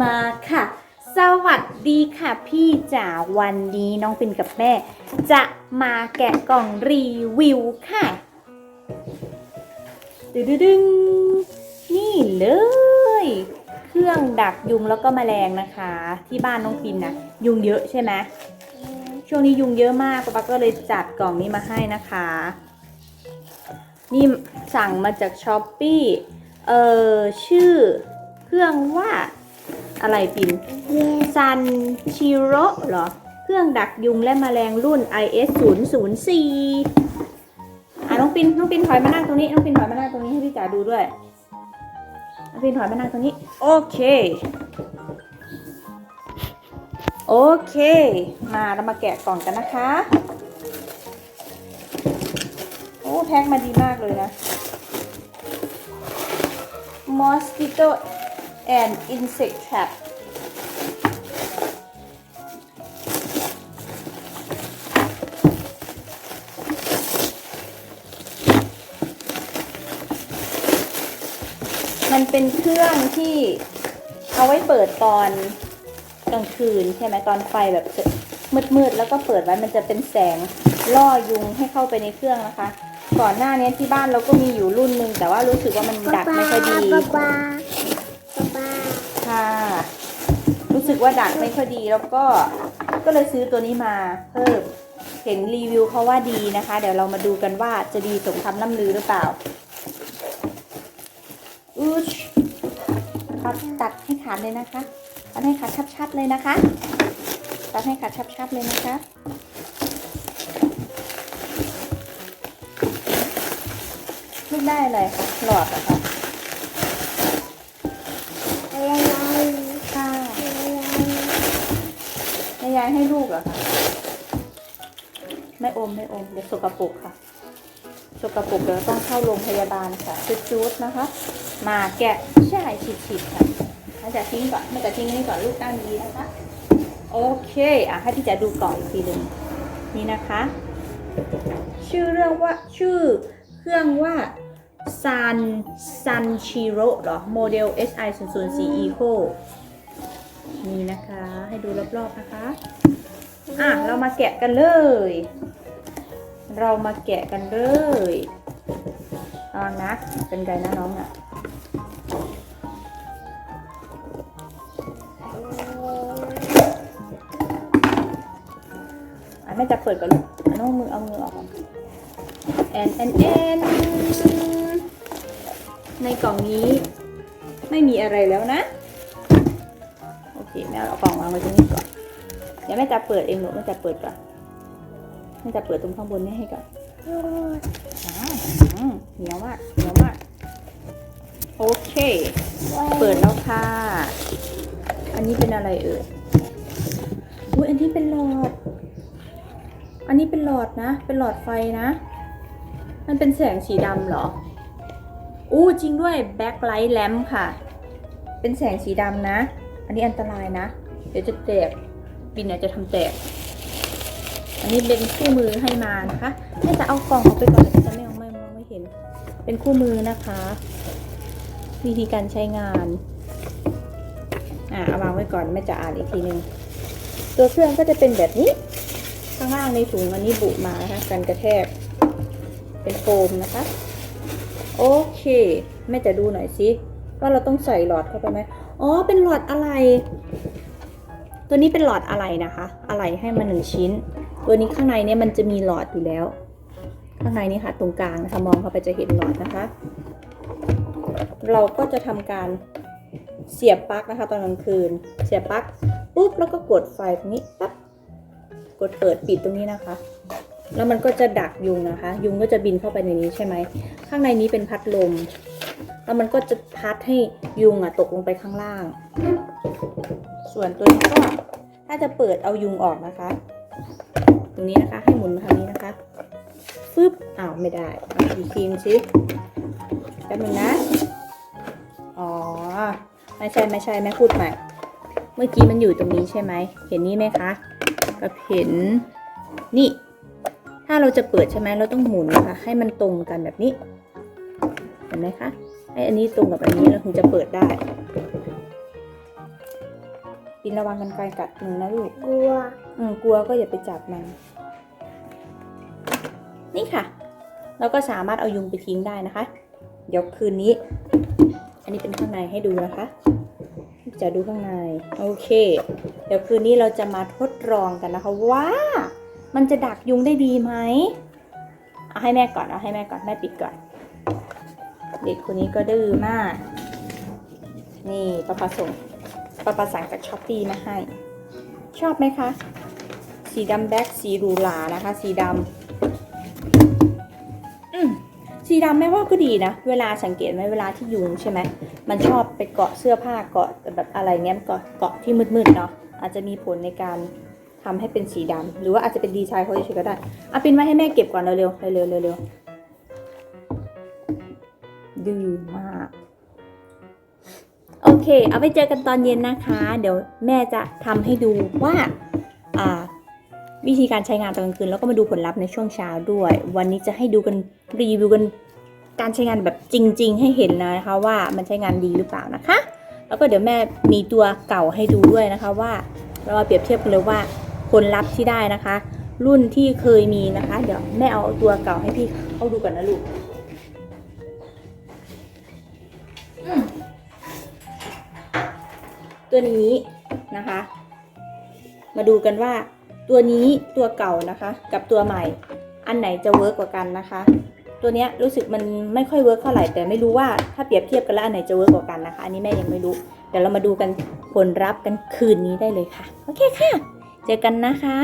มาค่ะ สวัสดีค่ะพี่จ๋าวันนี้น้องปินกับแม่ จะมาแกะกล่องรีวิวค่ะดึงดึงนี่เลย เครื่องดักยุงแล้วก็แมลงนะคะ ที่บ้านน้องปินนะยุงเยอะใช่ไหมช่วงนี้ยุงเยอะมากป๊าป๊าก็เลยจัดกล่องนี้มาให้นะคะ นี่สั่งมาจากช้อปปี้เออชื่อ รื่องว่าอะไรปินซันชิโร่เหรอ เครื่องดักยุงและแมลงรุ่น IS 0 0 4อะน้องปินน้องปินถอยมานั่งตรงนี้น้องปินถอยมานั่งตรงนี้ให้พี่จ๋าดูด้วยน้องปินถอยมานั่งตรงนี้ โอเค โอเค มาเรามาแกะกล่องกันนะคะ โอ้แพ็คมาดีมากเลยนะ mosquito and insect trap มันเป็นเครื่องที่เอาไว้เปิดตอนกลางคืนใช่ไหมตอนไฟแบบมืดๆแล้วก็เปิดไว้มันจะเป็นแสงล่อยุงให้เข้าไปในเครื่องนะคะ ก่อนหน้านี้ที่บ้านเราก็มีอยู่รุ่นหนึ่งแต่ว่ารู้สึกว่ามันดักไม่ค่อยดี ป๊าป๊าป๊าป๊า ค่ะ รู้สึก ว่าดักไม่ค่อยดีแล้วก็ก็เลยซื้อตัวนี้มาเพิ่มเห็นรีวิวเขาว่าดีนะคะ เดี๋ยวเรามาดูกันว่าจะดีสมคำล่ำลือหรือเปล่าอืชตัดตัดให้ขาดเลยนะคะตัดให้ขาดชัดๆเลยนะคะตัดให้ขาดชัดๆเลยนะคะลูกได้อะไรคะหลอดอะคะายให้ลูกเหรอคะไม่อมไม่อมเดี๋ยวสกปรกค่ะสกปรกเดี๋ยวต้องเข้าโรงพยาบาลค่ะจุดๆนะคะ มาแกะใช่ฉีดๆค่ะมาจะทิ้งก่อนมาจะทิ้งนี่ก่อนลูกตั้งดีนะคะ โอเคอะให้พี่จะดูก่อนอีกทีหนึ่งนี่นะคะ ชื่อเรื่องว่าชื่อเครื่องว่า Sun Sun Chiro เหรอโมเดล SI 0 0 4 Eco นี่นะคะ ให้ดูรอบๆนะคะ อะ เรามาแกะกันเลย เรามาแกะกันเลยนอนนะ เป็นไงนะน้องอะอะแม่จะเปิดก่อนลูกน้องมือเอามือออกก่อนแอนแอนแอนในกล่องนี้ไม่มีอะไรแล้วนะ แม่เอากล่องวางไว้ตรงนี้ก่อนเดี๋ยวแม่จะเปิดเองหนูแม่จะเปิดก่อนแม่จะเปิดตรงข้างบนนี่ให้ก่อนเหนียวมากเหนียวมากโอเค เปิดแล้วค่ะ อันนี้เป็นอะไรเอ่ยอุ้ยอันนี้เป็นหลอด อันนี้เป็นหลอดนะ เป็นหลอดไฟนะ มันเป็นแสงสีดำเหรอ อู้จริงด้วยแบ็คไลท์แลมค่ะ เป็นแสงสีดำนะ นนี้อันตรายนะ เดี๋ยวจะแตกบินเนี่ยจะทำแตก อันนี้เป็นคู่มือให้มานะคะแม่จะเอากล่องออกไปก่อนจะไม่เอาไม่มองไม่เห็น เป็นคู่มือนะคะ วิธีการใช้งานอ่าเอาวางไว้ก่อนแม่จะอ่านอีกทีหนึ่งตัวเครื่องก็จะเป็นแบบนี้ ข้างล่างในถุงอันนี้บุมานะคะกันกระแทก เป็นโฟมนะคะ โอเคแม่จะดูหน่อยสิว่าเราต้องใส่หลอดเข้าไปไหม อ๋อ เป็นหลอดอะไร ตัวนี้เป็นหลอดอะไรนะคะ อะไรให้มาหนึ่งชิ้น ตัวนี้ข้างในเนี่ยมันจะมีหลอดอยู่แล้ว ข้างในนี่ค่ะตรงกลางนะคะ มองเข้าไปจะเห็นหลอดนะคะ เราก็จะทำการเสียบปลั๊กนะคะตอนกลางคืน เสียบปลั๊กปุ๊บแล้วก็กดไฟตรงนี้ปั๊บ กดเปิดปิดตรงนี้นะคะ แล้วมันก็จะดักยุงนะคะ ยุงก็จะบินเข้าไปในนี้ใช่ไหม ข้างในนี้เป็นพัดลม แล้วมันก็จะพัดให้ยุงอะตกลงไปข้างล่าง ส่วนตัวนี้ก็ถ้าจะเปิดเอายุงออกนะคะ ตรงนี้นะคะให้หมุนทางนี้นะคะฟึบอ้าวไม่ได้เอาอีกทีนึงสิแป๊บนึงนะ อ๋อ ไม่ใช่ไม่ใช่แม่พูดใหม่ เมื่อกี้มันอยู่ตรงนี้ใช่ไหม เห็นนี่ไหมคะกับเห็นนี่ ถ้าเราจะเปิดใช่ไหมเราต้องหมุนนะคะให้มันตรงกันแบบนี้ เห็นไหมคะ ให้อันนี้ตรงกับอันนี้เราถึงจะเปิดได้ปินระวังกันไกลกัดหนูนะลูก กลัว อืมกลัวก็อย่าไปจับมัน นี่ค่ะ เราก็สามารถเอายุงไปทิ้งได้นะคะ เดี๋ยวคืนนี้ อันนี้เป็นข้างในให้ดูนะคะ จะดูข้างใน โอเค เดี๋ยวคืนนี้เราจะมาทดลองกันนะคะว่า มันจะดักยุงได้ดีไหม เอาให้แม่ก่อน เอาให้แม่ก่อน แม่ปิดก่อน เด็กคนนี้ก็ดื้อมาก นี่ป้าปาส่งป้าปาสั่งจากช้อปปี้มาให้ ชอบไหมคะ สีดำแบ็คสีรูหรานะคะ สีดำอืมสีดำแม่ว่าก็ดีนะ เวลาสังเกตไหมเวลาที่ยุงใช่ไหม มันชอบไปเกาะเสื้อผ้าเกาะแบบอะไรเงี้ยเกาะเกาะที่มืดๆเนาะ อาจจะมีผลในการทำให้เป็นสีดำหรือว่าอาจจะเป็นดีไซน์เขาเฉยก็ได้เอาปินไว้ให้แม่เก็บก่อนเร็วๆเร็วๆเร็วๆ ดื้อมาก โอเค เอาไปเจอกันตอนเย็นนะคะ เดี๋ยวแม่จะทำให้ดูว่าอ่าวิธีการใช้งานตอนกลางคืนแล้วก็มาดูผลลัพธ์ในช่วงเช้าด้วย วันนี้จะให้ดูกันรีวิวกันการใช้งานแบบจริง ๆ ให้เห็นนะคะว่ามันใช้งานดีหรือเปล่านะคะ แล้วก็เดี๋ยวแม่มีตัวเก่าให้ดูด้วยนะคะว่าเรามาเปรียบเทียบกันเลยว่าผลลัพธ์ที่ได้นะคะ รุ่นที่เคยมีนะคะ เดี๋ยวแม่เอาตัวเก่าให้พี่เขาดูก่อนนะลูก ตัวนี้นะคะ มาดูกันว่าตัวนี้ตัวเก่านะคะ กับตัวใหม่ อันไหนจะเวิร์กกว่ากันนะคะ ตัวเนี้ยรู้สึกมันไม่ค่อยเวิร์กเท่าไหร่แต่ไม่รู้ว่าถ้าเปรียบเทียบกันแล้วอันไหนจะเวิร์กกว่ากันนะคะ อันนี้แม่ยังไม่รู้เดี๋ยวเรามาดูกันผลลัพธ์กันคืนนี้ได้เลยค่ะโอเคค่ะ เจอกันนะคะ